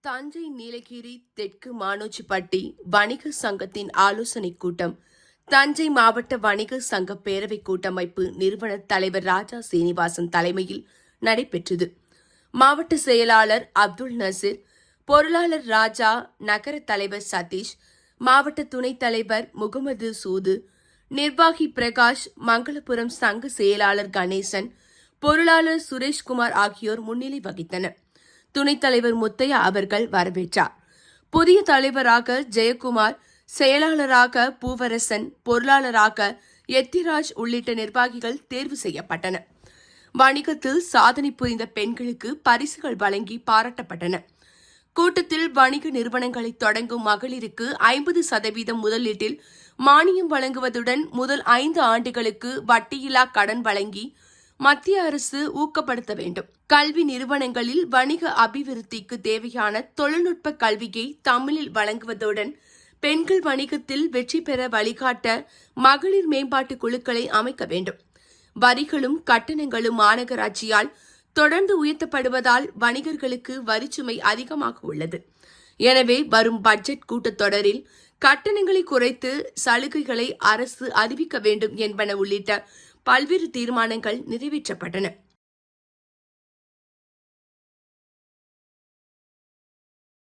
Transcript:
தஞ்சை நீலகிரி தெற்கு மானோச்சிப்பட்டி வணிக சங்கத்தின் ஆலோசனைக் கூட்டம். தஞ்சை மாவட்ட வணிக சங்க பேரவைக் கூட்டமைப்பு நிறுவன தலைவர் ராஜா சீனிவாசன் தலைமையில் நடைபெற்றது. மாவட்ட செயலாளர் அப்துல் நசீர் பொருளாளர் ராஜா நகர தலைவர் சதீஷ் மாவட்ட துணைத் தலைவர் முகமது சூது நிர்வாகி பிரகாஷ் மங்களபுரம் சங்க செயலாளர் கணேசன் பொருளாளர் சுரேஷ்குமார் ஆகியோர் முன்னிலை வகித்தனர். துணைத் தலைவர் முத்தையா அவர்கள் வரவேற்றார். புதிய தலைவராக ஜெயக்குமார் செயலாளராக பூவரசன் பொருளாளராக எத்திராஜ் உள்ளிட்ட நிர்வாகிகள் தேர்வு செய்யப்பட்டனர் வணிகத்தில் சாதனை புரிந்த பெண்களுக்கு பரிசுகள் வழங்கி பாராட்டப்பட்டன. கூட்டத்தில் வணிக நிறுவனங்களை தொடங்கும் மகளிருக்கு ஐம்பது சதவீதம் முதலீட்டில் மானியம் வழங்குவதுடன் முதல் ஐந்து ஆண்டுகளுக்கு வட்டியில்லா கடன் வழங்கி மத்திய அரசு ஊக்கப்படுத்த வேண்டும். கல்வி நிறுவனங்களில் வணிக அபிவிருத்திக்கு தேவையான தொழில்நுட்ப கல்வியை தமிழில் வழங்குவதுடன் பெண்கள் வணிகத்தில் வெற்றி பெற வழிகாட்ட மகளிர் மேம்பாட்டு குழுக்களை அமைக்க வேண்டும். வரிகளும் கட்டணங்களும் மாநகராட்சியால் தொடர்ந்து உயர்த்தப்படுவதால் வணிகர்களுக்கு வரிச்சுமை அதிகமாக உள்ளது. எனவே வரும் பட்ஜெட் கூட்டத்தொடரில் கட்டணங்களை குறைத்து சலுகைகளை அரசு அறிவிக்க வேண்டும் என்பன உள்ளிட்ட பல்வேறு தீர்மானங்கள் நிறைவேற்றப்பட்டன.